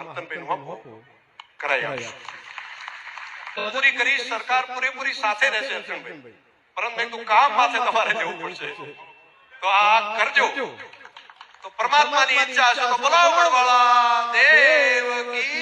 હરતનભાઈ પૂરી કરી સરકાર પૂરેપૂરી સાથે રહેશે અર્જુનભાઈ પરંતુ કામ માથે તમારે જવું પડશે. તો આ કરજો. પરમાત્માની ઈચ્છા હશે તો બોલાવો